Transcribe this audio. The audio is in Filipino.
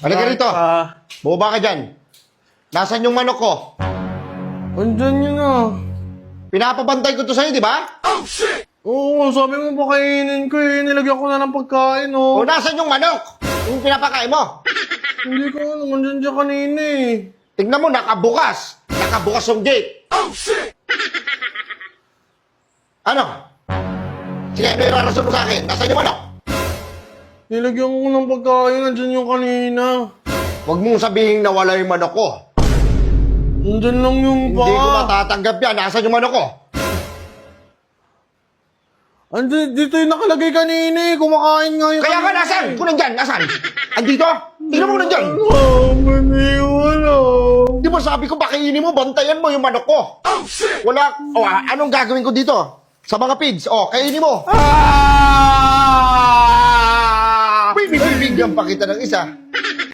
Halika rito. Ah, Bumaba ka dyan. Nasaan yung manok ko? andyan yun ah. Pinapabantay ko to sa'yo, di ba? Oo, sabi mo pa kainin ko eh. Nilagyan ko na ng pagkain O oh. nasaan yung manok? Yung pinapakain mo? Hindi ko alam, andyan dyan kanina eh. Tignan mo, nakabukas. Nakabukas yung gate. Ano? Sige, ano yung rarason mo sa akin? Nasaan yung manok? Nilagyan ko ng pagkain, andyan yung kanina. Huwag mong sabihin na wala yung manok ko. Andyan lang yung pa. Hindi ko matatanggap yan. Nasaan yung manok ko? Andyan, dito yung nakalagay kanina eh. Kumakain nga yung Kaya nga, kanina nasaan? eh. Kung nandyan, nasaan? Andito? Tingnan mo nandyan. Oh, maniwala. Di ba sabi ko, pakainin mo, bantayan mo yung manok ko. Wala, o ah, anong gagawin ko dito? Sa mga pigs, o, kainin mo. Ah! Biglang pakita ng isa.